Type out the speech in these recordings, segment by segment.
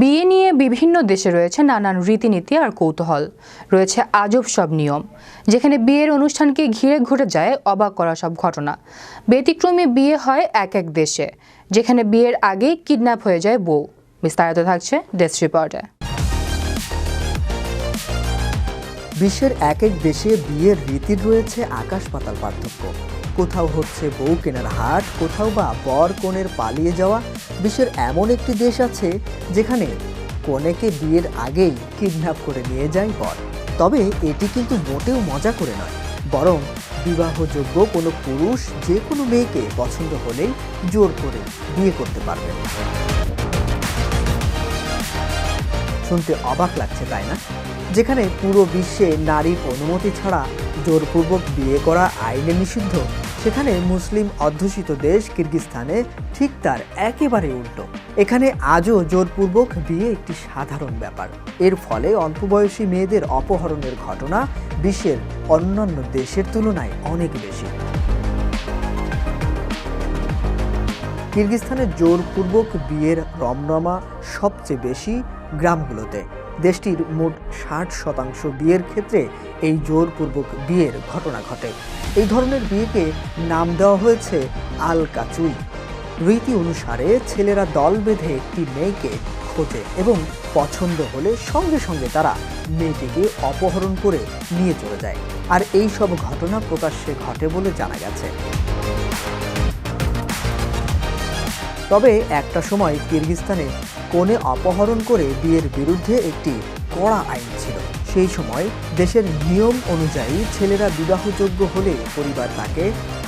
বিয়ে নিয়ে বিভিন্ন দেশে রয়েছে নানান রীতিনীতি আর কৌতূহল। রয়েছে আজব সব নিয়ম, যেখানে বিয়ের অনুষ্ঠানকে ঘিরে ঘুরে যায় অবাক করা সব ঘটনা। ব্যতিক্রমী বিয়ে হয় এক এক দেশে, যেখানে বিয়ের আগেই কিডন্যাপ হয়ে যায় বউ। বিস্তারিত থাকছে ডেস্ক রিপোর্টে। বিশ্বের এক এক দেশে বিয়ের রীতির রয়েছে আকাশ পাতাল পার্থক্য। কোথাও হচ্ছে বউ কেনার হাট, কোথাও বা বর কনের পালিয়ে যাওয়া। বিশ্বের এমন একটি দেশ আছে যেখানে কনেকে বিয়ের আগেই কিডন্যাপ করে নিয়ে যায় বর। তবে এটি কিন্তু মোটেও মজা করে নয়, বরং বিবাহযোগ্য কোনো পুরুষ যে কোনো মেয়েকে পছন্দ হলেই জোর করে বিয়ে করতে পারবেন। শুনতে অবাক লাগছে, তাই না? যেখানে পুরো বিশ্বে নারীর অনুমতি ছাড়া জোরপূর্বক বিয়ে করা আইনে নিষিদ্ধ। সেখানে মুসলিম অধ্যুষিত দেশ কিরগিস্তানে ঠিক তার একেবারে উল্টো। এখানে আজও জোরপূর্বক বিয়ে একটি সাধারণ ব্যাপার। এর ফলে অল্প বয়সী মেয়েদের অপহরণের ঘটনা বিশ্বের অন্যান্য দেশের তুলনায় অনেক বেশি। কিরগিস্তানের জোরপূর্বক বিয়ের রমরমা সবচেয়ে বেশি গ্রামগুলোতে। দেশটির মোট ষাট শতাংশ বিয়ের ক্ষেত্রে এই জোরপূর্বক বিয়ের ঘটনা ঘটে। এই ধরনের বিয়েকে নাম দেওয়া হয়েছে আল কাচুই। রীতি অনুসারে ছেলেরা দল বেঁধে একটি মেয়েকে খোঁজে এবং পছন্দ হলে সঙ্গে সঙ্গে তারা মেয়েটিকে অপহরণ করে নিয়ে চলে যায়। আর এই সব ঘটনা প্রকাশ্যে ঘটে বলে জানা গেছে। তবে একটা সময় কিরগিস্তানে কোণে অপহরণ করে বিয়ের বিরুদ্ধে একটি কড়া আইন ছিল। সেই সময় দেশের নিয়ম অনুযায়ী ছেলেরা বিবাহযোগ্য হলে পরিবার তাকে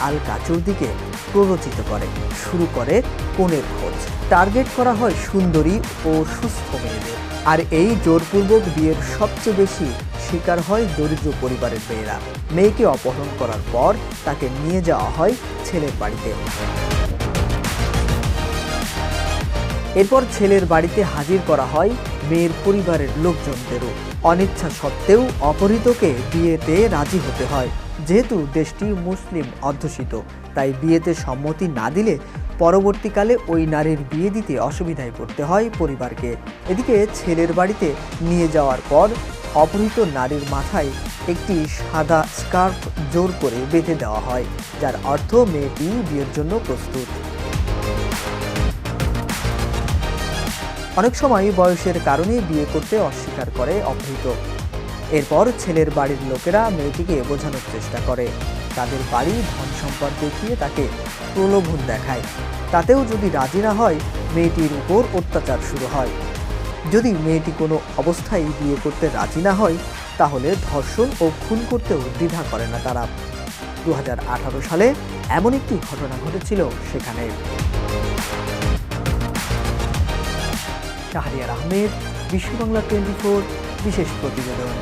আল কাচুর দিকে প্ররোচিত করে, শুরু করে কোণের খোঁজ। টার্গেট করা হয় সুন্দরী ও সুস্থ মেয়েদের। আর এই জোরপূর্বক বিয়ের সবচেয়ে বেশি শিকার হয় দরিদ্র পরিবারের মেয়েরা। মেয়েকে অপহরণ করার পর তাকে নিয়ে যাওয়া হয় ছেলের বাড়িতে। এরপর ছেলের বাড়িতে হাজির করা হয় মেয়ের পরিবারের লোকজনদেরও। অনিচ্ছা সত্ত্বেও অপহৃতকে বিয়েতে রাজি হতে হয়। যেহেতু দেশটি মুসলিম অধ্যুষিত, তাই বিয়েতে সম্মতি না দিলে পরবর্তীকালে ওই নারীর বিয়ে দিতে অসুবিধায় পড়তে হয় পরিবারকে। এদিকে ছেলের বাড়িতে নিয়ে যাওয়ার পর অপহৃত নারীর মাথায় একটি সাদা স্কার্ফ জোর করে বেঁধে দেওয়া হয়, যার অর্থ মেয়েটি বিয়ের জন্য প্রস্তুত। অনেক সময় বয়সের কারণে বিয়ে করতে অস্বীকার করে অপহৃত এরপর ছেলের বাড়ির লোকেরা মেয়েটিকে বোঝানোর চেষ্টা করে। তাদের বাড়ি ধন সম্পদ দেখিয়ে তাকে প্রলোভন দেখায়। তাতেও যদি রাজি না হয়, মেয়েটির উপর অত্যাচার শুরু হয়। যদি মেয়েটি কোনো অবস্থায় বিয়ে করতে রাজি না হয়, তাহলে ধর্ষণ ও খুন করতেও দ্বিধা করে না তারা। দু হাজার আঠারো সালে এমন একটি ঘটনা ঘটেছিল সেখানে। শাহরিয়ার আহমেদ বিশ্ব বাংলা টোয়েন্টি ফোর বিশেষ প্রতিবেদন।